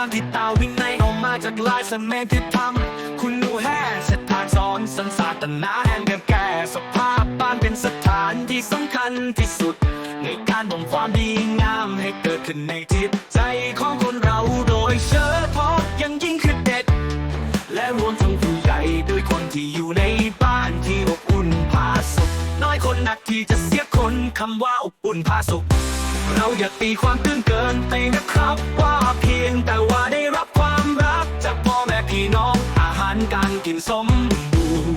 ความผิดตาวินัยออกมาจากลายสเมนที่ทำคุณหนูแห่เสถานสอนสันสาตนาแห่งการแก้สภาพบ้านเป็นสถานที่สำคัญที่สุด ในการบ่มความดีงามให้เกิดขึ้นในจิตใจของคนเราโดยเฉพาะอยังยิ่งคือเด็ด และรวมทั้งผู้ใหญ่ด้วยคนที่อยู่ในบ้านที่อบอุ่นผาสุกน้อยคนนักที่จะเสียคนคำว่าอบอุ่นผาสุกเราอย่าตีความตื้นเกินไปนะครับว่าเพียงแต่ สมบูรณ์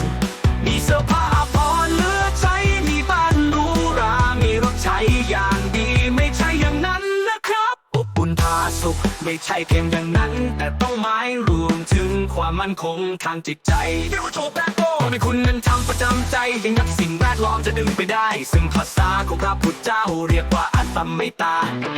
มีเสื้อผ้าพอเหลือใช้มีบ้านหรูรามีรถใช้อย่างดีไม่ใช่อย่างนั้นนะครับอบอุ่นผาสุขไม่ใช่เพียงอย่างนั้น แต่ต้องหมายรวมถึงความมั่นคงทางจิตใจเรียกว่าโชว์แบกโบให้คุณนั้นทำประจำใจยังนับสิ่งแวดล้อมจะดึงไปได้ ซึ่งภาษาของพระพุทธเจ้าเรียกว่าอัตตมิตาก่อ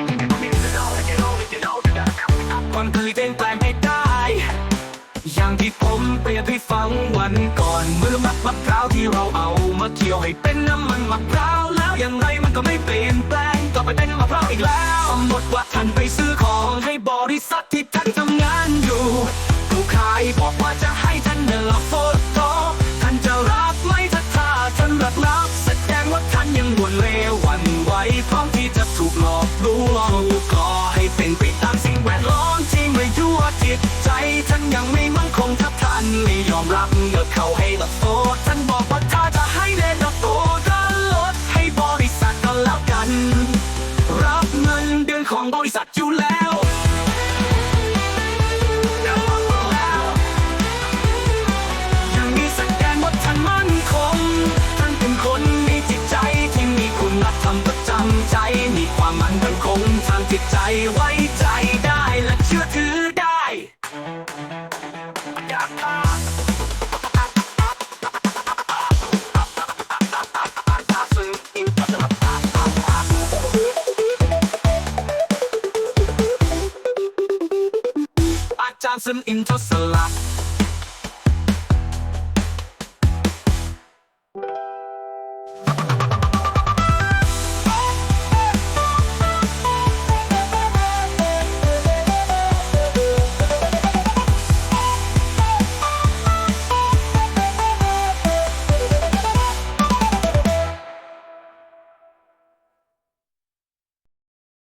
เปรียบให้ฟังวันก่อนเมื่อมัดมะพร้าวที่เราเอามาเคี่ยวให้เป็นน้ำมันมะพร้าวแล้วอย่างไรมันก็ไม่เปลี่ยนแปลงก็ไปเป็นมะพร้าวอีกแล้วหมดว่าท่านไปซื้อของให้บริษัทที่ท่านทำงานอยู่ผู้ขายบอกว่าจะให้ท่านเดินโฟโไม่ยอมรับเงินเขาให้ละโตท่านบอกว่าถ้าจะให้เล่นละโตก็ลดให้บริษัทก็แล้วกัน รับเงินเดือนของบริษัทอยู่แล้วยังมีสัญญาณว่าท่านมั่นคงท่านเป็นคนมีจิตใจที่มีคุณธรรมประจำใจมีความมั่นคงทางจิตใจไว้ อาจ